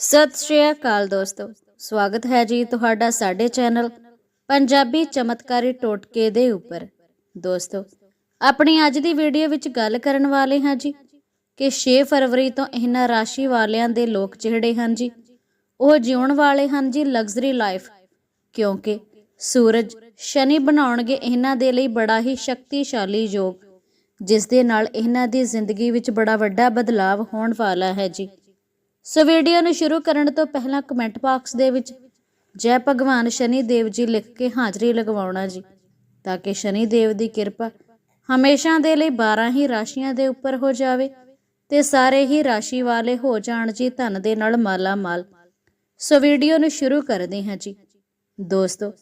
ਸਤਿ ਸ਼੍ਰੀ ਅਕਾਲ ਦੋਸਤੋ। ਸਵਾਗਤ ਹੈ ਜੀ ਤੁਹਾਡਾ ਸਾਡੇ ਚੈਨਲ ਪੰਜਾਬੀ ਚਮਤਕਾਰੀ ਟੋਟਕੇ ਦੇ ਉੱਪਰ। ਦੋਸਤੋ, ਆਪਣੀ ਅੱਜ ਦੀ ਵੀਡੀਓ ਵਿੱਚ ਗੱਲ ਕਰਨ ਵਾਲੇ ਹਾਂ ਜੀ ਕਿ 6 ਫਰਵਰੀ ਤੋਂ ਇਹਨਾਂ ਰਾਸ਼ੀ ਵਾਲਿਆਂ ਦੇ ਲੋਕ ਜਿਹੜੇ ਹਨ ਜੀ, ਉਹ ਜਿਉਣ ਵਾਲੇ ਹਨ ਜੀ ਲਗਜ਼ਰੀ ਲਾਈਫ ਕਿਉਂਕਿ ਸੂਰਜ ਸ਼ਨੀ ਬਣਾਉਣਗੇ ਇਹਨਾਂ ਦੇ ਲਈ ਬੜਾ ਹੀ ਸ਼ਕਤੀਸ਼ਾਲੀ ਯੋਗ, ਜਿਸ ਦੇ ਨਾਲ ਇਹਨਾਂ ਦੀ ਜ਼ਿੰਦਗੀ ਵਿੱਚ ਬੜਾ ਵੱਡਾ ਬਦਲਾਅ ਹੋਣ ਵਾਲਾ ਹੈ ਜੀ। ਸੋ ਵੀਡੀਓ ਨੂੰ ਸ਼ੁਰੂ ਕਰਨ ਤੋਂ ਪਹਿਲਾਂ ਕਮੈਂਟ ਬਾਕਸ ਦੇ ਵਿੱਚ, ਜੈ ਭਗਵਾਨ, ਸ਼ਨੀ ਦੇਵ ਜੀ ਲਿਖ ਕੇ ਹਾਜ਼ਰੀ ਲਗਵਾਉਣਾ ਜੀ, ਤਾਂ ਕਿ ਸ਼ਨੀ ਦੇਵ ਦੀ ਕਿਰਪਾ ਹਮੇਸ਼ਾ ਦੇ ਲਈ 12 ਹੀ ਰਾਸ਼ੀਆਂ ਦੇ ਉੱਪਰ ਹੋ ਜਾਵੇ ਤੇ ਸਾਰੇ ਹੀ ਰਾਸ਼ੀ ਵਾਲੇ ਹੋ ਜਾਣ ਜੀ ਧਨ ਦੇ ਨਾਲ ਮਾਲਾ ਮਾਲ ਸੋ ਵੀਡੀਓ ਨੂੰ ਸ਼ੁਰੂ ਕਰਦੇ ਹਾਂ ਜੀ। ਦੋਸਤੋ,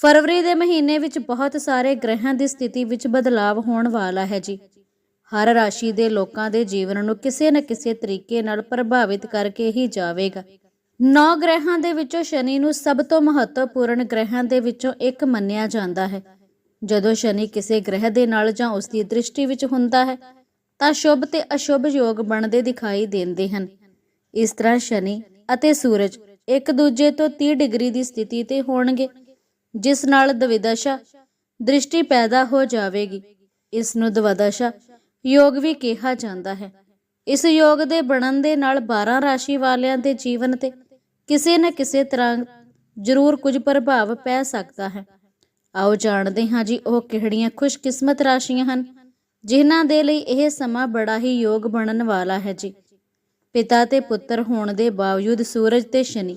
ਫਰਵਰੀ ਦੇ ਮਹੀਨੇ ਵਿੱਚ ਬਹੁਤ ਸਾਰੇ ਗ੍ਰਹਿਆਂ ਦੀ ਸਥਿਤੀ ਵਿੱਚ ਬਦਲਾਅ ਹੋਣ ਵਾਲਾ ਹੈ ਜੀ। ਹਰ ਰਾਸ਼ੀ ਦੇ ਲੋਕਾਂ ਦੇ ਜੀਵਨ ਨੂੰ ਕਿਸੇ ਨਾ ਕਿਸੇ ਤਰੀਕੇ ਨਾਲ ਪ੍ਰਭਾਵਿਤ ਕਰਕੇ ਹੀ ਜਾਵੇਗਾ। ਨੌ ਗ੍ਰਹਿਾਂ ਦੇ ਵਿੱਚੋਂ ਸ਼ਨੀ ਨੂੰ ਸਭ ਤੋਂ ਮਹੱਤਵਪੂਰਨ ਗ੍ਰਹਿਾਂ ਦੇ ਵਿੱਚੋਂ ਇੱਕ ਮੰਨਿਆ ਜਾਂਦਾ ਹੈ। ਜਦੋਂ ਸ਼ਨੀ ਕਿਸੇ ਗ੍ਰਹਿ ਦੇ ਨਾਲ ਜਾਂ ਉਸ ਦੀ ਦ੍ਰਿਸ਼ਟੀ ਵਿੱਚ ਹੁੰਦਾ ਹੈ, ਤਾਂ ਸ਼ੁਭ ਤੇ ਅਸ਼ੁਭ ਯੋਗ ਬਣਦੇ ਦਿਖਾਈ ਦਿੰਦੇ ਹਨ। ਇਸ ਤਰ੍ਹਾਂ ਸ਼ਨੀ ਅਤੇ ਸੂਰਜ ਇੱਕ ਦੂਜੇ ਤੋਂ 30 ਡਿਗਰੀ ਦੀ ਸਥਿਤੀ ਤੇ ਹੋਣਗੇ, ਜਿਸ ਨਾਲ ਦਵਿਦਸ਼ਾ ਦ੍ਰਿਸ਼ਟੀ ਪੈਦਾ ਹੋ ਜਾਵੇਗੀ। ਇਸ ਨੂੰ ਦਵਦਸ਼ਾ ਯੋਗ ਵੀ ਕਿਹਾ ਜਾਂਦਾ ਹੈ। ਇਸ ਯੋਗ ਦੇ ਬਣਨ ਦੇ ਨਾਲ 12 ਰਾਸ਼ੀ ਵਾਲਿਆਂ ਦੇ ਜੀਵਨ ਤੇ ਕਿਸੇ ਨਾ ਕਿਸੇ ਤਰ੍ਹਾਂ ਜ਼ਰੂਰ ਕੁਝ ਪ੍ਰਭਾਵ ਪੈ ਸਕਦਾ ਹੈ। ਆਓ ਜਾਣਦੇ ਹਾਂ ਜੀ ਉਹ ਕਿਹੜੀਆਂ ਖੁਸ਼ਕਿਸਮਤ ਰਾਸ਼ੀਆਂ ਹਨ, ਜਿਨ੍ਹਾਂ ਦੇ ਲਈ ਇਹ ਸਮਾਂ ਬੜਾ ਹੀ ਯੋਗ ਬਣਨ ਵਾਲਾ ਹੈ ਜੀ। ਪਿਤਾ ਤੇ ਪੁੱਤਰ ਹੋਣ ਦੇ ਬਾਵਜੂਦ ਸੂਰਜ ਤੇ ਸ਼ਨੀ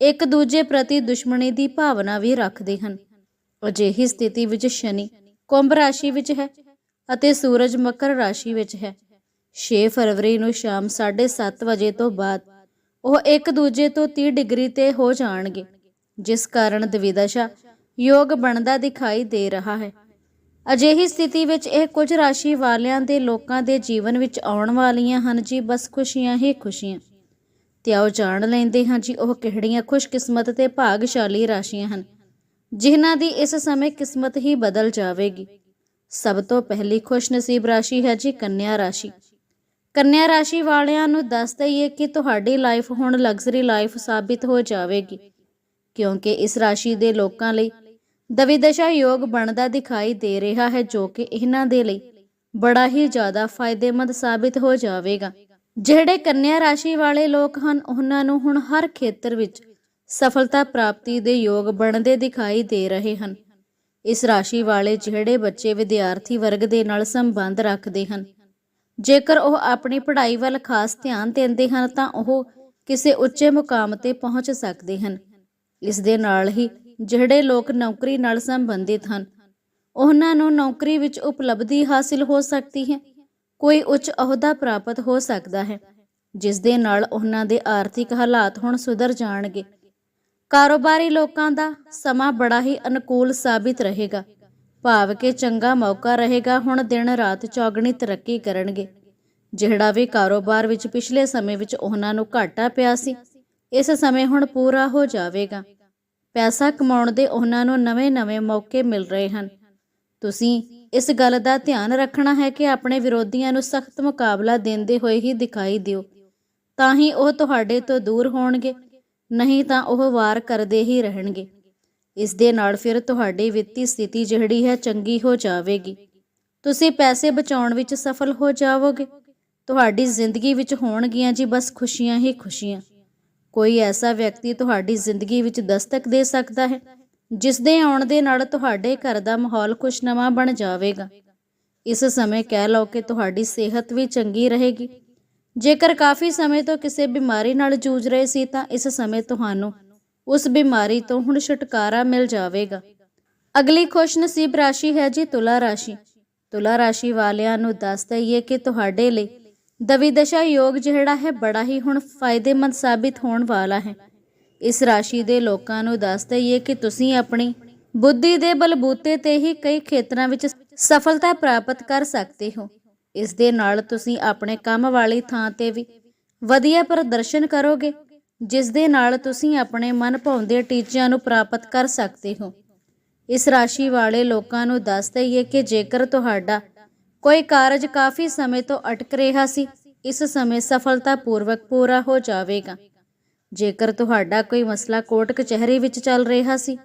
ਇੱਕ ਦੂਜੇ ਪ੍ਰਤੀ ਦੁਸ਼ਮਣੀ ਦੀ ਭਾਵਨਾ ਵੀ ਰੱਖਦੇ ਹਨ। ਅਜਿਹੀ ਸਥਿਤੀ ਵਿੱਚ ਸ਼ਨੀ ਕੁੰਭ ਰਾਸ਼ੀ ਵਿੱਚ ਹੈ ਅਤੇ ਸੂਰਜ ਮਕਰ ਰਾਸ਼ੀ ਵਿੱਚ ਹੈ। 6 ਫਰਵਰੀ ਨੂੰ ਸ਼ਾਮ 7:30 ਵਜੇ ਤੋਂ ਬਾਅਦ ਉਹ ਇੱਕ ਦੂਜੇ ਤੋਂ 30 ਡਿਗਰੀ ਤੇ ਹੋ ਜਾਣਗੇ, ਜਿਸ ਕਾਰਨ ਦਵਿਦਸ਼ਾ ਯੋਗ ਬਣਦਾ ਦਿਖਾਈ ਦੇ ਰਿਹਾ ਹੈ। ਅਜਿਹੀ ਸਥਿਤੀ ਵਿੱਚ ਇਹ ਕੁਝ ਰਾਸ਼ੀ ਵਾਲਿਆਂ ਦੇ ਲੋਕਾਂ ਦੇ ਜੀਵਨ ਵਿੱਚ ਆਉਣ ਵਾਲੀਆਂ ਹਨ ਜੀ, ਬਸ ਖੁਸ਼ੀਆਂ ਹੀ ਖੁਸ਼ੀਆਂ। ਤੇ ਆਓ ਜਾਣ ਲੈਂਦੇ ਹਾਂ ਜੀ, ਉਹ ਕਿਹੜੀਆਂ ਖੁਸ਼ਕਿਸਮਤ ਤੇ ਭਾਗਸ਼ਾਲੀ ਰਾਸ਼ੀਆਂ ਹਨ, ਜਿਨ੍ਹਾਂ ਦੀ ਇਸ ਸਮੇਂ ਕਿਸਮਤ ਹੀ ਬਦਲ ਜਾਵੇਗੀ। ਸਭ ਤੋਂ ਪਹਿਲੀ ਖੁਸ਼ਨਸੀਬ ਰਾਸ਼ੀ ਹੈ ਜੀ ਕੰਨਿਆ ਰਾਸ਼ੀ। ਕੰਨਿਆ ਰਾਸ਼ੀ ਵਾਲਿਆਂ ਨੂੰ ਦੱਸ ਦਈਏ ਕਿ ਤੁਹਾਡੀ ਲਾਈਫ ਹੁਣ ਲਗਜ਼ਰੀ ਲਾਈਫ ਸਾਬਿਤ ਹੋ ਜਾਵੇਗੀ, ਕਿਉਂਕਿ ਇਸ ਰਾਸ਼ੀ ਦੇ ਲੋਕਾਂ ਲਈ ਦਵਿਦਸ਼ਾ ਯੋਗ ਬਣਦਾ ਦਿਖਾਈ ਦੇ ਰਿਹਾ ਹੈ, ਜੋ ਕਿ ਇਹਨਾਂ ਦੇ ਲਈ ਬੜਾ ਹੀ ਜ਼ਿਆਦਾ ਫਾਇਦੇਮੰਦ ਸਾਬਿਤ ਹੋ ਜਾਵੇਗਾ। ਜਿਹੜੇ ਕੰਨਿਆ ਰਾਸ਼ੀ ਵਾਲੇ ਲੋਕ ਹਨ, ਉਹਨਾਂ ਨੂੰ ਹੁਣ ਹਰ ਖੇਤਰ ਵਿੱਚ ਸਫਲਤਾ ਪ੍ਰਾਪਤੀ ਦੇ ਯੋਗ ਬਣਦੇ ਦਿਖਾਈ ਦੇ ਰਹੇ ਹਨ। ਇਸ ਰਾਸ਼ੀ ਵਾਲੇ ਜਿਹੜੇ ਬੱਚੇ ਵਿਦਿਆਰਥੀ ਵਰਗ ਦੇ ਨਾਲ ਸੰਬੰਧ ਰੱਖਦੇ ਹਨ। ਜੇਕਰ ਉਹ ਆਪਣੀ ਪੜ੍ਹਾਈ ਵੱਲ ਖਾਸ ਧਿਆਨ ਦਿੰਦੇ ਹਨ, ਤਾਂ ਉਹ ਕਿਸੇ ਉੱਚੇ ਮੁਕਾਮ ਤੇ ਪਹੁੰਚ ਸਕਦੇ ਹਨ। ਇਸ ਦੇ ਨਾਲ ਹੀ ਜਿਹੜੇ ਲੋਕ ਨੌਕਰੀ ਨਾਲ ਸੰਬੰਧਿਤ ਹਨ, ਉਹਨਾਂ ਨੂੰ ਨੌਕਰੀ ਵਿੱਚ ਉਪਲਬਧੀ ਹਾਸਿਲ ਹੋ ਸਕਦੀ ਹੈ। ਕੋਈ ਉੱਚ ਅਹੁਦਾ ਪ੍ਰਾਪਤ ਹੋ ਸਕਦਾ ਹੈ, ਜਿਸ ਦੇ ਨਾਲ ਉਹਨਾਂ ਦੇ ਆਰਥਿਕ ਹਾਲਾਤ ਹੁਣ ਸੁਧਰ ਜਾਣਗੇ। ਕਾਰੋਬਾਰੀ ਲੋਕਾਂ ਦਾ ਸਮਾਂ ਬੜਾ ਹੀ ਅਨੁਕੂਲ ਸਾਬਿਤ ਰਹੇਗਾ। ਭਾਵ ਕਿ ਚੰਗਾ ਮੌਕਾ ਰਹੇਗਾ, ਹੁਣ ਦਿਨ ਰਾਤ ਚੌਗਣੀ ਤਰੱਕੀ ਕਰਨਗੇ। ਜਿਹੜਾ ਵੀ ਕਾਰੋਬਾਰ ਵਿੱਚ ਪਿਛਲੇ ਸਮੇਂ ਵਿੱਚ ਉਹਨਾਂ ਨੂੰ ਘਾਟਾ ਪਿਆ ਸੀ, ਇਸ ਸਮੇਂ ਹੁਣ ਪੂਰਾ ਹੋ ਜਾਵੇਗਾ। ਪੈਸਾ ਕਮਾਉਣ ਦੇ ਉਹਨਾਂ ਨੂੰ ਨਵੇਂ-ਨਵੇਂ ਮੌਕੇ ਮਿਲ ਰਹੇ ਹਨ। ਤੁਸੀਂ ਇਸ ਗੱਲ ਦਾ ਧਿਆਨ ਰੱਖਣਾ ਹੈ ਕਿ ਆਪਣੇ ਵਿਰੋਧੀਆਂ ਨੂੰ ਸਖਤ ਮੁਕਾਬਲਾ ਦਿੰਦੇ ਹੋਏ ਹੀ ਦਿਖਾਈ ਦਿਓ। ਤਾਂ ਹੀ ਉਹ ਤੁਹਾਡੇ ਤੋਂ ਦੂਰ ਹੋਣਗੇ। ਨਹੀਂ ਤਾਂ ਉਹ ਵਾਰ ਕਰਦੇ ਹੀ ਰਹਿਣਗੇ। ਇਸ ਦੇ ਨਾਲ ਫਿਰ ਤੁਹਾਡੀ ਵਿੱਤੀ ਸਥਿਤੀ ਜਿਹੜੀ ਹੈ ਚੰਗੀ ਹੋ ਜਾਵੇਗੀ। ਤੁਸੀਂ ਪੈਸੇ ਬਚਾਉਣ ਵਿੱਚ ਸਫਲ ਹੋ ਜਾਵੋਗੇ। ਤੁਹਾਡੀ ਜ਼ਿੰਦਗੀ ਵਿੱਚ ਹੋਣਗੀਆਂ ਜੀ ਬਸ ਖੁਸ਼ੀਆਂ ਹੀ ਖੁਸ਼ੀਆਂ। ਕੋਈ ਐਸਾ ਵਿਅਕਤੀ ਤੁਹਾਡੀ ਜ਼ਿੰਦਗੀ ਵਿੱਚ ਦਸਤਕ ਦੇ ਸਕਦਾ ਹੈ, ਜਿਸ ਦੇ ਆਉਣ ਦੇ ਨਾਲ ਤੁਹਾਡੇ ਘਰ ਦਾ ਮਾਹੌਲ ਖੁਸ਼ਨਮਾ ਬਣ ਜਾਵੇਗਾ। ਇਸ ਸਮੇਂ ਕਹਿ ਲਓ ਕਿ ਤੁਹਾਡੀ ਸਿਹਤ ਵੀ ਚੰਗੀ ਰਹੇਗੀ। ਜੇਕਰ ਕਾਫੀ ਸਮੇਂ ਤੋਂ ਕਿਸੇ ਬਿਮਾਰੀ ਨਾਲ ਜੂਝ ਰਹੇ ਸੀ ਤਾਂ ਇਸ ਸਮੇਂ ਤੁਹਾਨੂੰ ਉਸ ਬਿਮਾਰੀ ਤੋਂ ਹੁਣ ਛੁਟਕਾਰਾ ਮਿਲ ਜਾਵੇਗਾ। ਅਗਲੀ ਖੁਸ਼ਨਸੀਬ ਰਾਸ਼ੀ ਹੈ ਜੀ ਤੁਲਾ ਰਾਸ਼ੀ। ਤੁਲਾ ਰਾਸ਼ੀ ਵਾਲਿਆਂ ਨੂੰ ਦੱਸ ਦਈਏ ਕਿ ਤੁਹਾਡੇ ਲਈ ਦਵੀ ਦਸ਼ਾ ਯੋਗ ਜਿਹੜਾ ਹੈ ਬੜਾ ਹੀ ਹੁਣ ਫਾਇਦੇਮੰਦ ਸਾਬਿਤ ਹੋਣ ਵਾਲਾ ਹੈ। ਇਸ ਰਾਸ਼ੀ ਦੇ ਲੋਕਾਂ ਨੂੰ ਦੱਸ ਦਈਏ ਕਿ ਤੁਸੀਂ ਆਪਣੀ ਬੁੱਧੀ ਦੇ ਬਲਬੂਤੇ ਤੇ ਹੀ ਕਈ ਖੇਤਰਾਂ ਵਿੱਚ ਸਫਲਤਾ ਪ੍ਰਾਪਤ ਕਰ ਸਕਦੇ ਹੋ। ਇਸ ਦੇ ਨਾਲ ਤੁਸੀਂ ਆਪਣੇ ਕੰਮ ਵਾਲੀ ਥਾਂ ਤੇ ਵੀ ਵਧੀਆ ਪ੍ਰਦਰਸ਼ਨ ਕਰੋਗੇ, ਜਿਸ ਦੇ ਨਾਲ ਤੁਸੀਂ ਆਪਣੇ ਮਨ ਭਾਉਂਦੇ ਟੀਚਿਆਂ ਨੂੰ ਪ੍ਰਾਪਤ ਕਰ ਸਕਦੇ ਹੋ। ਇਸ ਰਾਸ਼ੀ ਵਾਲੇ ਲੋਕਾਂ ਨੂੰ ਦੱਸ ਦਈਏ ਕਿ ਜੇਕਰ ਤੁਹਾਡਾ ਕੋਈ ਕਾਰਜ ਕਾਫੀ ਸਮੇਂ ਤੋਂ ਅਟਕ ਰਿਹਾ ਸੀ, ਇਸ ਸਮੇਂ ਸਫਲਤਾਪੂਰਵਕ ਪੂਰਾ ਹੋ ਜਾਵੇਗਾ। ਜੇਕਰ ਤੁਹਾਡਾ ਕੋਈ ਮਸਲਾ ਕੋਰਟ ਕਚਹਿਰੀ ਵਿੱਚ ਚੱਲ ਰਿਹਾ ਸੀ,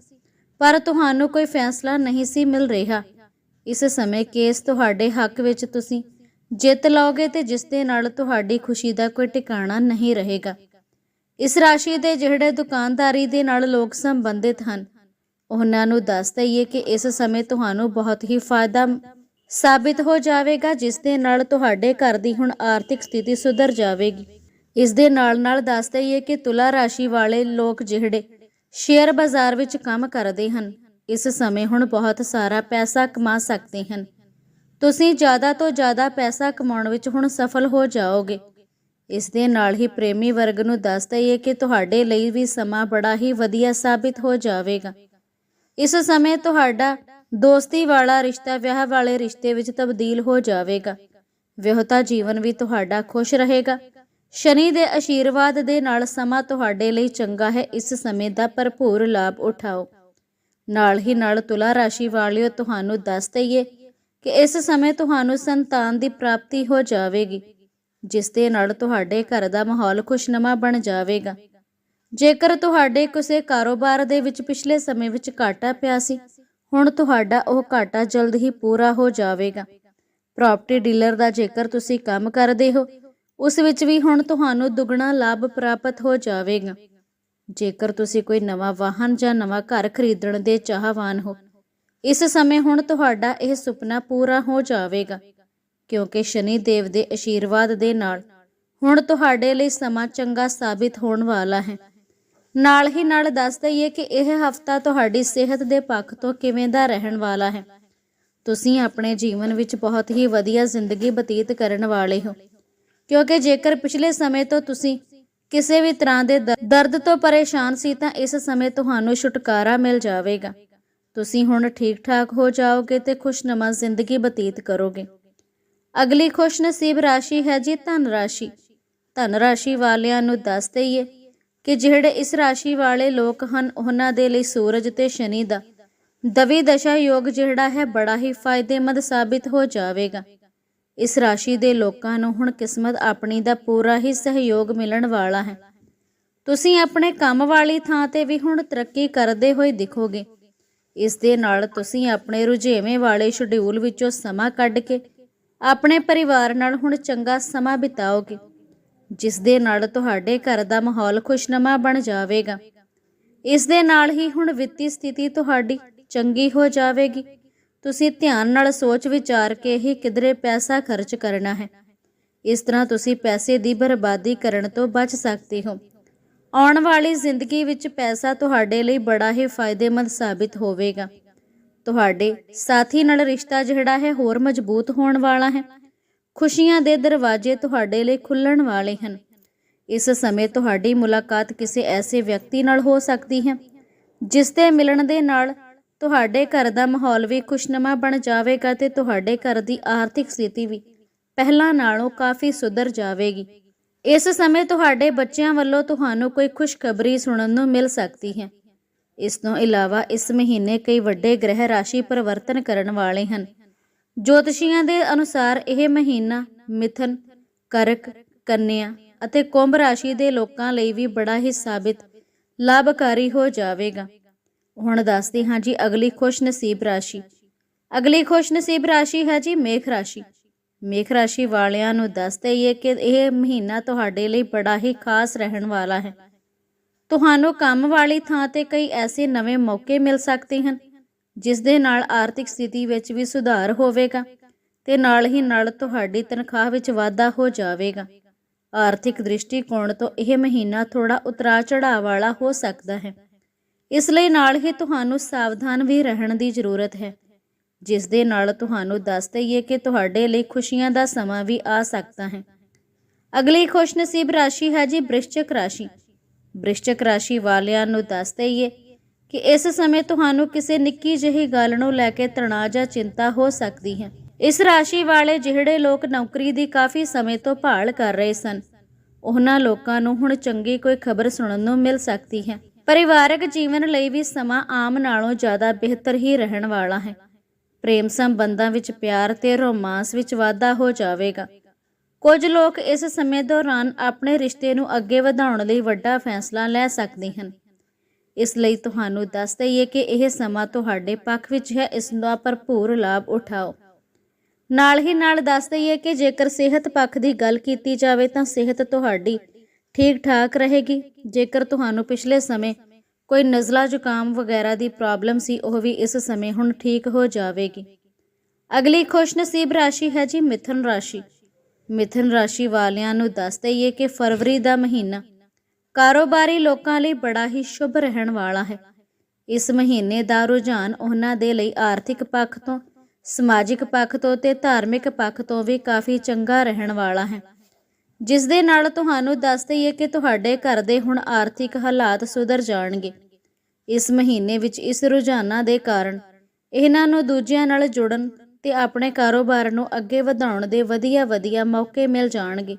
ਪਰ ਤੁਹਾਨੂੰ ਕੋਈ ਫੈਸਲਾ ਨਹੀਂ ਸੀ ਮਿਲ ਰਿਹਾ, ਇਸ ਸਮੇਂ ਕੇਸ ਤੁਹਾਡੇ ਹੱਕ ਵਿੱਚ ਤੁਸੀਂ ਜਿੱਤ ਲਓਗੇ ਤੇ ਜਿਸ ਦੇ ਨਾਲ ਤੁਹਾਡੀ ਖੁਸ਼ੀ ਦਾ ਕੋਈ ਟਿਕਾਣਾ ਨਹੀਂ ਰਹੇਗਾ। ਇਸ ਰਾਸ਼ੀ ਦੇ ਜਿਹੜੇ ਦੁਕਾਨਦਾਰੀ ਦੇ ਨਾਲ ਲੋਕ ਸੰਬੰਧਿਤ ਹਨ, ਉਹਨਾਂ ਨੂੰ ਦੱਸ ਦਈਏ ਕਿ ਇਸ ਸਮੇਂ ਤੁਹਾਨੂੰ ਬਹੁਤ ਹੀ ਫਾਇਦਾ ਸਾਬਿਤ ਹੋ ਜਾਵੇਗਾ, ਜਿਸ ਦੇ ਨਾਲ ਤੁਹਾਡੇ ਘਰ ਦੀ ਹੁਣ ਆਰਥਿਕ ਸਥਿਤੀ ਸੁਧਰ ਜਾਵੇਗੀ। ਇਸ ਦੇ ਨਾਲ ਨਾਲ ਦੱਸ ਦਈਏ ਕਿ ਤੁਲਾ ਰਾਸ਼ੀ ਵਾਲੇ ਲੋਕ ਜਿਹੜੇ ਸ਼ੇਅਰ ਬਾਜ਼ਾਰ ਵਿੱਚ ਕੰਮ ਕਰਦੇ ਹਨ, ਇਸ ਸਮੇਂ ਹੁਣ ਬਹੁਤ ਸਾਰਾ ਪੈਸਾ ਕਮਾ ਸਕਦੇ ਹਨ। ਤੁਸੀਂ ਜ਼ਿਆਦਾ ਤੋਂ ਜ਼ਿਆਦਾ ਪੈਸਾ ਕਮਾਉਣ ਵਿੱਚ ਹੁਣ ਸਫਲ ਹੋ ਜਾਓਗੇ। ਇਸ ਦੇ ਨਾਲ ਹੀ ਪ੍ਰੇਮੀ ਵਰਗ ਨੂੰ ਦੱਸ ਦਈਏ ਕਿ ਤੁਹਾਡੇ ਲਈ ਵੀ ਸਮਾਂ ਬੜਾ ਹੀ ਵਧੀਆ ਸਾਬਿਤ ਹੋ ਜਾਵੇਗਾ। ਇਸ ਸਮੇਂ ਤੁਹਾਡਾ ਦੋਸਤੀ ਵਾਲਾ ਰਿਸ਼ਤਾ ਵਿਆਹ ਵਾਲੇ ਰਿਸ਼ਤੇ ਵਿੱਚ ਤਬਦੀਲ ਹੋ ਜਾਵੇਗਾ। ਵਿਆਹਤਾ ਜੀਵਨ ਵੀ ਤੁਹਾਡਾ ਖੁਸ਼ ਰਹੇਗਾ। ਸ਼ਨੀ ਦੇ ਆਸ਼ੀਰਵਾਦ ਦੇ ਨਾਲ ਸਮਾਂ ਤੁਹਾਡੇ ਲਈ ਚੰਗਾ ਹੈ। ਇਸ ਸਮੇਂ ਦਾ ਭਰਪੂਰ ਲਾਭ ਉਠਾਓ। ਨਾਲ ਹੀ ਨਾਲ ਤੁਲਾ ਰਾਸ਼ੀ ਵਾਲਿਓ, ਤੁਹਾਨੂੰ ਦੱਸ ਦਈਏ ਕਿ ਇਸ ਸਮੇਂ ਤੁਹਾਨੂੰ ਸੰਤਾਨ ਦੀ ਪ੍ਰਾਪਤੀ ਹੋ ਜਾਵੇਗੀ, ਜਿਸ ਦੇ ਨਾਲ ਤੁਹਾਡੇ ਘਰ ਦਾ ਮਾਹੌਲ ਖੁਸ਼ਨਮਾ ਬਣ ਜਾਵੇਗਾ। ਜੇਕਰ ਤੁਹਾਡੇ ਕਿਸੇ ਕਾਰੋਬਾਰ ਦੇ ਵਿੱਚ ਪਿਛਲੇ ਸਮੇਂ ਵਿੱਚ ਘਾਟਾ ਪਿਆ ਸੀ, ਹੁਣ ਤੁਹਾਡਾ ਉਹ ਘਾਟਾ ਜਲਦ ਹੀ ਪੂਰਾ ਹੋ ਜਾਵੇਗਾ। ਪ੍ਰਾਪਰਟੀ ਡੀਲਰ ਦਾ ਜੇਕਰ ਤੁਸੀਂ ਕੰਮ ਕਰਦੇ ਹੋ, ਉਸ ਵਿੱਚ ਵੀ ਹੁਣ ਤੁਹਾਨੂੰ ਦੁੱਗਣਾ ਲਾਭ ਪ੍ਰਾਪਤ ਹੋ ਜਾਵੇਗਾ। ਜੇਕਰ ਤੁਸੀਂ ਕੋਈ ਨਵਾਂ ਵਾਹਨ ਜਾਂ ਨਵਾਂ ਘਰ ਖਰੀਦਣ ਦੇ ਚਾਹਵਾਨ ਹੋ ਇਸ ਸਮੇਂ ਹੁਣ ਤੁਹਾਡਾ ਇਹ ਸੁਪਨਾ ਪੂਰਾ ਹੋ ਜਾਵੇਗਾ, ਕਿਉਂਕਿ ਸ਼ਨੀ ਦੇਵ ਦੇ ਆਸ਼ੀਰਵਾਦ ਦੇ ਨਾਲ ਹੁਣ ਤੁਹਾਡੇ ਲਈ ਸਮਾਂ ਚੰਗਾ ਸਾਬਿਤ ਹੋਣ ਵਾਲਾ ਹੈ। ਨਾਲ ਹੀ ਨਾਲ ਦੱਸ ਦਈਏ ਕਿ ਇਹ ਹਫਤਾ ਤੁਹਾਡੀ ਸਿਹਤ ਦੇ ਪੱਖ ਤੋਂ ਕਿਵੇਂ ਦਾ ਰਹਿਣ ਵਾਲਾ ਹੈ। ਤੁਸੀਂ ਆਪਣੇ ਜੀਵਨ ਵਿੱਚ ਬਹੁਤ ਹੀ ਵਧੀਆ ਜ਼ਿੰਦਗੀ ਬਤੀਤ ਕਰਨ ਵਾਲੇ ਹੋ, ਕਿਉਂਕਿ ਜੇਕਰ ਪਿਛਲੇ ਸਮੇਂ ਤੋਂ ਤੁਸੀਂ ਕਿਸੇ ਵੀ ਤਰ੍ਹਾਂ ਦੇ ਦਰ- ਦਰਦ ਤੋਂ ਪਰੇਸ਼ਾਨ ਸੀ ਤਾਂ ਇਸ ਸਮੇਂ ਤੁਹਾਨੂੰ ਛੁਟਕਾਰਾ ਮਿਲ ਜਾਵੇਗਾ। ਤੁਸੀਂ ਹੁਣ ਠੀਕ ਠਾਕ ਹੋ ਜਾਓਗੇ ਤੇ ਖੁਸ਼ਨਮਾ ਜ਼ਿੰਦਗੀ ਬਤੀਤ ਕਰੋਗੇ। ਅਗਲੀ ਖੁਸ਼ਨਸੀਬ ਰਾਸ਼ੀ ਹੈ ਜੀ ਧਨ ਰਾਸ਼ੀ। ਧਨ ਰਾਸ਼ੀ ਵਾਲਿਆਂ ਨੂੰ ਦੱਸ ਦਈਏ ਕਿ ਜਿਹੜੇ ਇਸ ਰਾਸ਼ੀ ਵਾਲੇ ਲੋਕ ਹਨ, ਉਹਨਾਂ ਦੇ ਲਈ ਸੂਰਜ ਤੇ ਸ਼ਨੀ ਦਾ ਦਵੀ ਦਸ਼ਾ ਯੋਗ ਜਿਹੜਾ ਹੈ, ਬੜਾ ਹੀ ਫਾਇਦੇਮੰਦ ਸਾਬਿਤ ਹੋ ਜਾਵੇਗਾ। ਇਸ ਰਾਸ਼ੀ ਦੇ ਲੋਕਾਂ ਨੂੰ ਹੁਣ ਕਿਸਮਤ ਆਪਣੀ ਦਾ ਪੂਰਾ ਹੀ ਸਹਿਯੋਗ ਮਿਲਣ ਵਾਲਾ ਹੈ। ਤੁਸੀਂ ਆਪਣੇ ਕੰਮ ਵਾਲੀ ਥਾਂ ਤੇ ਵੀ ਹੁਣ ਤਰੱਕੀ ਕਰਦੇ ਹੋਏ ਦਿਖੋਗੇ। ਇਸ ਦੇ ਨਾਲ ਤੁਸੀਂ ਆਪਣੇ ਰੁਝੇਵੇਂ ਵਾਲੇ ਸ਼ਡਿਊਲ ਵਿੱਚੋਂ ਸਮਾਂ ਕੱਢ ਕੇ ਆਪਣੇ ਪਰਿਵਾਰ ਨਾਲ ਹੁਣ ਚੰਗਾ ਸਮਾਂ ਬਿਤਾਓਗੇ, ਜਿਸ ਦੇ ਨਾਲ ਤੁਹਾਡੇ ਘਰ ਦਾ ਮਾਹੌਲ ਖੁਸ਼ਨਮਾ ਬਣ ਜਾਵੇਗਾ। ਇਸ ਦੇ ਨਾਲ ਹੀ ਹੁਣ ਵਿੱਤੀ ਸਥਿਤੀ ਤੁਹਾਡੀ ਚੰਗੀ ਹੋ ਜਾਵੇਗੀ। ਤੁਸੀਂ ਧਿਆਨ ਨਾਲ ਸੋਚ ਵਿਚਾਰ ਕੇ ਹੀ ਕਿਧਰੇ ਪੈਸਾ ਖਰਚ ਕਰਨਾ ਹੈ। ਇਸ ਤਰ੍ਹਾਂ ਤੁਸੀਂ ਪੈਸੇ ਦੀ ਬਰਬਾਦੀ ਕਰਨ ਤੋਂ ਬਚ ਸਕਦੇ ਹੋ। ਆਉਣ ਵਾਲੀ ਜ਼ਿੰਦਗੀ ਵਿੱਚ ਪੈਸਾ ਤੁਹਾਡੇ ਲਈ ਬੜਾ ਹੀ ਫਾਇਦੇਮੰਦ ਸਾਬਿਤ ਹੋਵੇਗਾ। ਤੁਹਾਡੇ ਸਾਥੀ ਨਾਲ ਰਿਸ਼ਤਾ ਜਿਹੜਾ ਹੈ ਹੋਰ ਮਜ਼ਬੂਤ ਹੋਣ ਵਾਲਾ ਹੈ। ਖੁਸ਼ੀਆਂ ਦੇ ਦਰਵਾਜ਼ੇ ਤੁਹਾਡੇ ਲਈ ਖੁੱਲਣ ਵਾਲੇ ਹਨ। ਇਸ ਸਮੇਂ ਤੁਹਾਡੀ ਮੁਲਾਕਾਤ ਕਿਸੇ ਐਸੇ ਵਿਅਕਤੀ ਨਾਲ ਹੋ ਸਕਦੀ ਹੈ, ਜਿਸ ਦੇ ਮਿਲਣ ਦੇ ਨਾਲ ਤੁਹਾਡੇ ਘਰ ਦਾ ਮਾਹੌਲ ਵੀ ਖੁਸ਼ਨਮਾ ਬਣ ਜਾਵੇਗਾ ਤੇ ਤੁਹਾਡੇ ਘਰ ਦੀ ਆਰਥਿਕ ਸਥਿਤੀ ਵੀ ਪਹਿਲਾਂ ਨਾਲੋਂ ਕਾਫੀ ਸੁਧਰ ਜਾਵੇਗੀ। ਇਸ ਸਮੇਂ ਤੁਹਾਡੇ ਬੱਚਿਆਂ ਵੱਲੋਂ ਤੁਹਾਨੂੰ ਕੋਈ ਖੁਸ਼ਖਬਰੀ ਸੁਣਨ ਨੂੰ ਮਿਲ ਸਕਦੀ ਹੈ। ਇਸ ਤੋਂ ਇਲਾਵਾ ਇਸ ਮਹੀਨੇ ਕਈ ਵੱਡੇ ਗ੍ਰਹਿ ਰਾਸ਼ੀ ਪਰਿਵਰਤਨ ਕਰਨ ਵਾਲੇ ਹਨ। ਜੋਤਸ਼ੀਆਂ ਦੇ ਅਨੁਸਾਰ ਇਹ ਮਹੀਨਾ ਮਿਥਨ, ਕਰਕ, ਕੰਨਿਆ ਅਤੇ ਕੁੰਭ ਰਾਸ਼ੀ ਦੇ ਲੋਕਾਂ ਲਈ ਵੀ ਬੜਾ ਹੀ ਸਾਬਿਤ, ਲਾਭਕਾਰੀ ਹੋ ਜਾਵੇਗਾ। ਹੁਣ ਦੱਸਦੇ ਹਾਂ ਜੀ ਅਗਲੀ ਖੁਸ਼ ਨਸੀਬ ਰਾਸ਼ੀ। ਅਗਲੀ ਖੁਸ਼ ਨਸੀਬ ਰਾਸ਼ੀ ਹੈ ਜੀ ਮੇਖ ਰਾਸ਼ੀ। ਮੇਖ ਰਾਸ਼ੀ ਵਾਲਿਆਂ ਨੂੰ ਦੱਸ ਦਈਏ ਕਿ ਇਹ ਮਹੀਨਾ ਤੁਹਾਡੇ ਲਈ ਬੜਾ ਹੀ ਖਾਸ ਰਹਿਣ ਵਾਲਾ ਹੈ। ਤੁਹਾਨੂੰ ਕੰਮ ਵਾਲੀ ਥਾਂ ਤੇ ਕਈ ਐਸੇ ਨਵੇਂ ਮੌਕੇ ਮਿਲ ਸਕਦੇ ਹਨ, ਜਿਸ ਦੇ ਨਾਲ ਆਰਥਿਕ ਸਥਿਤੀ ਵਿੱਚ ਵੀ ਸੁਧਾਰ ਹੋਵੇਗਾ ਤੇ ਨਾਲ ਹੀ ਨਾਲ ਤੁਹਾਡੀ ਤਨਖਾਹ ਵਿੱਚ ਵਾਧਾ ਹੋ ਜਾਵੇਗਾ। ਆਰਥਿਕ ਦ੍ਰਿਸ਼ਟੀਕੋਣ ਤੋਂ ਇਹ ਮਹੀਨਾ ਥੋੜਾ ਉਤਰਾ ਚੜਾਅ ਵਾਲਾ ਹੋ ਸਕਦਾ ਹੈ। ਇਸ ਲਈ ਨਾਲ ਹੀ ਤੁਹਾਨੂੰ ਸਾਵਧਾਨ ਵੀ ਰਹਿਣ ਦੀ ਜ਼ਰੂਰਤ ਹੈ। ਜਿਸ ਦੇ ਨਾਲ ਤੁਹਾਨੂੰ ਦੱਸ ਦਈਏ ਕਿ ਤੁਹਾਡੇ ਲਈ ਖੁਸ਼ੀਆਂ ਦਾ ਸਮਾਂ ਵੀ ਆ ਸਕਦਾ ਹੈ। ਅਗਲੀ ਖੁਸ਼ਨਸੀਬ ਰਾਸ਼ੀ ਹੈ ਜੀ ਬ੍ਰਿਸ਼ਚਕ ਰਾਸ਼ੀ। ਬ੍ਰਿਸ਼ਚਕ ਰਾਸ਼ੀ ਵਾਲਿਆਂ ਨੂੰ ਦੱਸ ਦਈਏ ਕਿ ਇਸ ਸਮੇਂ ਤੁਹਾਨੂੰ ਕਿਸੇ ਨਿੱਕੀ ਜਿਹੀ ਗੱਲ ਨੂੰ ਲੈ ਕੇ ਤਣਾਅ ਜਾਂ ਚਿੰਤਾ ਹੋ ਸਕਦੀ ਹੈ। ਇਸ ਰਾਸ਼ੀ ਵਾਲੇ ਜਿਹੜੇ ਲੋਕ ਨੌਕਰੀ ਦੀ ਕਾਫੀ ਸਮੇਂ ਤੋਂ ਭਾਲ ਕਰ ਰਹੇ ਸਨ, ਉਹਨਾਂ ਲੋਕਾਂ ਨੂੰ ਹੁਣ ਚੰਗੀ ਕੋਈ ਖਬਰ ਸੁਣਨ ਨੂੰ ਮਿਲ ਸਕਦੀ ਹੈ। ਪਰਿਵਾਰਕ ਜੀਵਨ ਲਈ ਵੀ ਸਮਾਂ ਆਮ ਨਾਲੋਂ ਜ਼ਿਆਦਾ ਬਿਹਤਰ ਹੀ ਰਹਿਣ ਵਾਲਾ ਹੈ। ਪ੍ਰੇਮ ਸੰਬੰਧਾਂ ਵਿੱਚ ਪਿਆਰ ਤੇ ਰੋਮਾਂਸ ਵਿੱਚ ਵਾਧਾ ਹੋ ਜਾਵੇਗਾ। ਕੁਝ ਲੋਕ ਇਸ ਸਮੇਂ ਦੌਰਾਨ ਆਪਣੇ ਰਿਸ਼ਤੇ ਨੂੰ ਅੱਗੇ ਵਧਾਉਣ ਲਈ ਵੱਡਾ ਫੈਸਲਾ ਲੈ ਸਕਦੇ ਹਨ। ਇਸ ਲਈ ਤੁਹਾਨੂੰ ਦੱਸ ਦਈਏ ਕਿ ਇਹ ਸਮਾਂ ਤੁਹਾਡੇ ਪੱਖ ਵਿੱਚ ਹੈ, ਇਸ ਦਾ ਭਰਪੂਰ ਲਾਭ ਉਠਾਓ। ਨਾਲ ਹੀ ਨਾਲ ਦੱਸ ਦਈਏ ਕਿ ਜੇਕਰ ਸਿਹਤ ਪੱਖ ਦੀ ਗੱਲ ਕੀਤੀ ਜਾਵੇ ਤਾਂ ਸਿਹਤ ਤੁਹਾਡੀ ਠੀਕ ਠਾਕ ਰਹੇਗੀ। ਜੇਕਰ ਤੁਹਾਨੂੰ ਪਿਛਲੇ ਸਮੇਂ ਕੋਈ ਨਜ਼ਲਾ ਜ਼ੁਕਾਮ ਵਗੈਰਾ ਦੀ ਪ੍ਰੋਬਲਮ ਸੀ, ਉਹ ਵੀ ਇਸ ਸਮੇਂ ਹੁਣ ਠੀਕ ਹੋ ਜਾਵੇਗੀ। ਅਗਲੀ ਖੁਸ਼ਨਸੀਬ ਰਾਸ਼ੀ ਹੈ ਜੀ ਮਿਥੁਨ ਰਾਸ਼ੀ। ਮਿਥੁਨ ਰਾਸ਼ੀ ਵਾਲਿਆਂ ਨੂੰ ਦੱਸ ਦਈਏ ਕਿ ਫਰਵਰੀ ਦਾ ਮਹੀਨਾ ਕਾਰੋਬਾਰੀ ਲੋਕਾਂ ਲਈ ਬੜਾ ਹੀ ਸ਼ੁਭ ਰਹਿਣ ਵਾਲਾ ਹੈ। ਇਸ ਮਹੀਨੇ ਦਾ ਰੁਝਾਨ ਉਹਨਾਂ ਦੇ ਲਈ ਆਰਥਿਕ ਪੱਖ ਤੋਂ, ਸਮਾਜਿਕ ਪੱਖ ਤੋਂ ਤੇ ਧਾਰਮਿਕ ਪੱਖ ਤੋਂ ਵੀ ਕਾਫੀ ਚੰਗਾ ਰਹਿਣ ਵਾਲਾ ਹੈ। ਜਿਸ ਦੇ ਨਾਲ ਤੁਹਾਨੂੰ ਦੱਸ ਦਈਏ ਕਿ ਤੁਹਾਡੇ ਘਰ ਦੇ ਹੁਣ ਆਰਥਿਕ ਹਾਲਾਤ ਸੁਧਰ ਜਾਣਗੇ। ਇਸ ਮਹੀਨੇ ਵਿੱਚ ਇਸ ਰੁਝਾਨਾਂ ਦੇ ਕਾਰਨ ਇਹਨਾਂ ਨੂੰ ਦੂਜਿਆਂ ਨਾਲ ਜੁੜਨ ਤੇ ਆਪਣੇ ਕਾਰੋਬਾਰ ਨੂੰ ਅੱਗੇ ਵਧਾਉਣ ਦੇ ਵਧੀਆ ਵਧੀਆ ਮੌਕੇ ਮਿਲ ਜਾਣਗੇ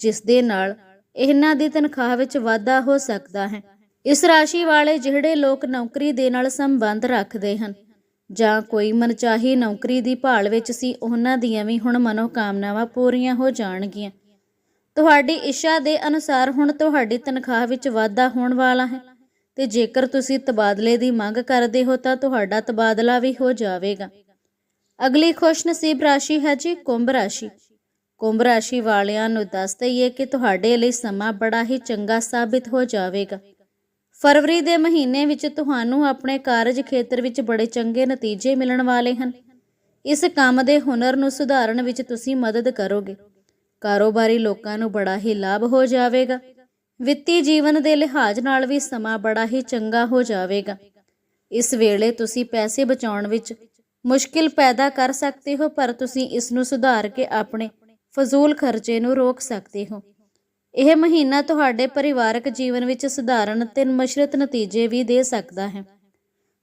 ਜਿਸ ਦੇ ਨਾਲ ਇਹਨਾਂ ਦੀ ਤਨਖਾਹ ਵਿੱਚ ਵਾਧਾ ਹੋ ਸਕਦਾ ਹੈ। ਇਸ ਰਾਸ਼ੀ ਵਾਲੇ ਜਿਹੜੇ ਲੋਕ ਨੌਕਰੀ ਦੇ ਨਾਲ ਸੰਬੰਧ ਰੱਖਦੇ ਹਨ ਜਾਂ ਕੋਈ ਮਨਚਾਹੀ ਨੌਕਰੀ ਦੀ ਭਾਲ ਵਿੱਚ ਸੀ, ਉਹਨਾਂ ਦੀਆਂ ਵੀ ਹੁਣ ਮਨੋਕਾਮਨਾਵਾਂ ਪੂਰੀਆਂ ਹੋ ਜਾਣਗੀਆਂ। ਤੁਹਾਡੀ ਇੱਛਾ ਦੇ ਅਨੁਸਾਰ ਹੁਣ ਤੁਹਾਡੀ ਤਨਖਾਹ ਵਿੱਚ ਵਾਧਾ ਹੋਣ ਵਾਲਾ ਹੈ ਤੇ ਜੇਕਰ ਤੁਸੀਂ ਤਬਾਦਲੇ ਦੀ ਮੰਗ ਕਰਦੇ ਹੋ ਤਾਂ ਤੁਹਾਡਾ ਤਬਾਦਲਾ ਵੀ ਹੋ ਜਾਵੇਗਾ। ਅਗਲੀ ਖੁਸ਼ਨਸੀਬ ਰਾਸ਼ੀ ਹੈ ਜੀ ਕੁੰਭ ਰਾਸ਼ੀ। ਕੁੰਭ ਰਾਸ਼ੀ ਵਾਲਿਆਂ ਨੂੰ ਦੱਸ ਦਈਏ ਕਿ ਤੁਹਾਡੇ ਲਈ ਸਮਾਂ ਬੜਾ ਹੀ ਚੰਗਾ ਸਾਬਿਤ ਹੋ ਜਾਵੇਗਾ। ਫਰਵਰੀ ਦੇ ਮਹੀਨੇ ਵਿੱਚ ਤੁਹਾਨੂੰ ਆਪਣੇ ਕਾਰਜ ਖੇਤਰ ਵਿੱਚ ਬੜੇ ਚੰਗੇ ਨਤੀਜੇ ਮਿਲਣ ਵਾਲੇ ਹਨ। ਇਸ ਕੰਮ ਦੇ ਹੁਨਰ ਨੂੰ ਸੁਧਾਰਨ ਵਿੱਚ ਤੁਸੀਂ ਮਦਦ ਕਰੋਗੇ। ਕਾਰੋਬਾਰੀ ਲੋਕਾਂ ਨੂੰ ਬੜਾ ਹੀ ਲਾਭ ਹੋ ਜਾਵੇਗਾ। ਵਿੱਤੀ ਜੀਵਨ ਦੇ ਲਿਹਾਜ਼ ਨਾਲ ਵੀ ਸਮਾਂ ਬੜਾ ਹੀ ਚੰਗਾ ਹੋ ਜਾਵੇਗਾ। ਇਸ ਵੇਲੇ ਤੁਸੀਂ ਪੈਸੇ ਬਚਾਉਣ ਵਿੱਚ ਮੁਸ਼ਕਿਲ ਪੈਦਾ ਕਰ ਸਕਦੇ ਹੋ, ਪਰ ਤੁਸੀਂ ਇਸ ਨੂੰ ਸੁਧਾਰ ਕੇ ਆਪਣੇ ਫਜ਼ੂਲ ਖਰਚੇ ਨੂੰ ਰੋਕ ਸਕਦੇ ਹੋ। ਇਹ ਮਹੀਨਾ ਤੁਹਾਡੇ ਪਰਿਵਾਰਕ ਜੀਵਨ ਵਿੱਚ ਸਧਾਰਨ ਤੇ ਮਸ਼ਰਤ ਨਤੀਜੇ ਵੀ ਦੇ ਸਕਦਾ ਹੈ।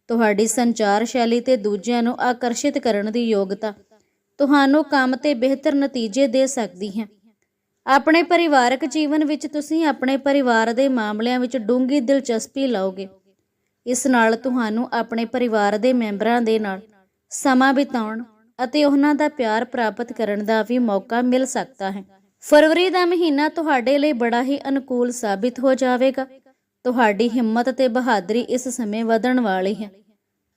ਤੁਹਾਡੀ ਸੰਚਾਰ ਸ਼ੈਲੀ ਤੇ ਦੂਜਿਆਂ ਨੂੰ ਆਕਰਸ਼ਿਤ ਕਰਨ ਦੀ ਯੋਗਤਾ ਤੁਹਾਨੂੰ ਕੰਮ ਤੇ ਬਿਹਤਰ ਨਤੀਜੇ ਦੇ ਸਕਦੀ ਹੈ। ਆਪਣੇ ਪਰਿਵਾਰਕ ਜੀਵਨ ਵਿੱਚ ਤੁਸੀਂ ਆਪਣੇ ਪਰਿਵਾਰ ਦੇ ਮਾਮਲਿਆਂ ਵਿੱਚ ਡੂੰਘੀ ਦਿਲਚਸਪੀ ਲਓਗੇ। ਇਸ ਨਾਲ ਤੁਹਾਨੂੰ ਆਪਣੇ ਪਰਿਵਾਰ ਦੇ ਮੈਂਬਰਾਂ ਦੇ ਨਾਲ ਸਮਾਂ ਬਿਤਾਉਣ ਅਤੇ ਉਹਨਾਂ ਦਾ ਪਿਆਰ ਪ੍ਰਾਪਤ ਕਰਨ ਦਾ ਵੀ ਮੌਕਾ ਮਿਲ ਸਕਦਾ ਹੈ। ਫਰਵਰੀ ਦਾ ਮਹੀਨਾ ਤੁਹਾਡੇ ਲਈ ਬੜਾ ਹੀ ਅਨੁਕੂਲ ਸਾਬਿਤ ਹੋ ਜਾਵੇਗਾ। ਤੁਹਾਡੀ ਹਿੰਮਤ ਤੇ ਬਹਾਦਰੀ ਇਸ ਸਮੇਂ ਵਧਣ ਵਾਲੀ ਹੈ।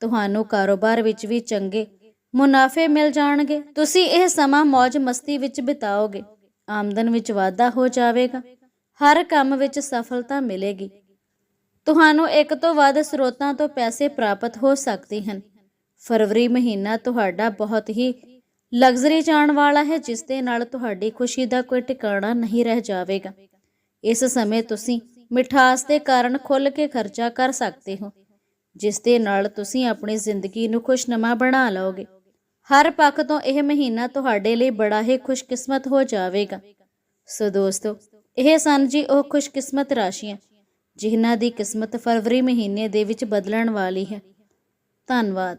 ਤੁਹਾਨੂੰ ਕਾਰੋਬਾਰ ਵਿੱਚ ਵੀ ਚੰਗੇ ਮੁਨਾਫੇ ਮਿਲ ਜਾਣਗੇ। ਤੁਸੀਂ ਇਹ ਸਮਾਂ ਮौज ਮਸਤੀ ਵਿੱਚ ਬਿਤਾਓਗੇ। ਆਮਦਨ ਵਿੱਚ ਵਾਧਾ ਹੋ ਜਾਵੇਗਾ। ਹਰ ਕੰਮ ਵਿੱਚ ਸਫਲਤਾ ਮਿਲੇਗੀ। ਤੁਹਾਨੂੰ ਇੱਕ ਤੋਂ ਵੱਧ ਸਰੋਤਾਂ ਤੋਂ ਪੈਸੇ ਪ੍ਰਾਪਤ ਹੋ ਸਕਦੇ ਹਨ। ਫਰਵਰੀ ਮਹੀਨਾ ਤੁਹਾਡਾ ਬਹੁਤ ਹੀ ਲਗਜ਼ਰੀ ਜਾਣ ਵਾਲਾ ਹੈ, ਜਿਸ ਦੇ ਨਾਲ ਤੁਹਾਡੀ ਖੁਸ਼ੀ ਦਾ ਕੋਈ ਟਿਕਾਣਾ ਨਹੀਂ ਰਹਿ ਜਾਵੇਗਾ। ਇਸ ਸਮੇਂ ਤੁਸੀਂ ਮਿਠਾਸ ਦੇ ਕਾਰਨ ਖੁੱਲ ਕੇ ਖਰਚਾ ਕਰ ਸਕਦੇ ਹੋ, ਜਿਸ ਦੇ ਨਾਲ ਤੁਸੀਂ ਆਪਣੀ ਜ਼ਿੰਦਗੀ ਨੂੰ ਖੁਸ਼ਨਮਾ ਬਣਾ ਲਓਗੇ। ਹਰ ਪੱਖ ਤੋਂ ਇਹ ਮਹੀਨਾ ਤੁਹਾਡੇ ਲਈ ਬੜਾ ਹੀ ਖੁਸ਼ਕਿਸਮਤ ਹੋ ਜਾਵੇਗਾ। ਸੋ ਦੋਸਤੋ, ਇਹ ਸਨ ਜੀ ਉਹ ਖੁਸ਼ਕਿਸਮਤ ਰਾਸ਼ੀਆਂ, ਜਿਨ੍ਹਾਂ ਦੀ ਕਿਸਮਤ ਫਰਵਰੀ ਮਹੀਨੇ ਦੇ ਵਿੱਚ ਬਦਲਣ ਵਾਲੀ ਹੈ। ਧੰਨਵਾਦ।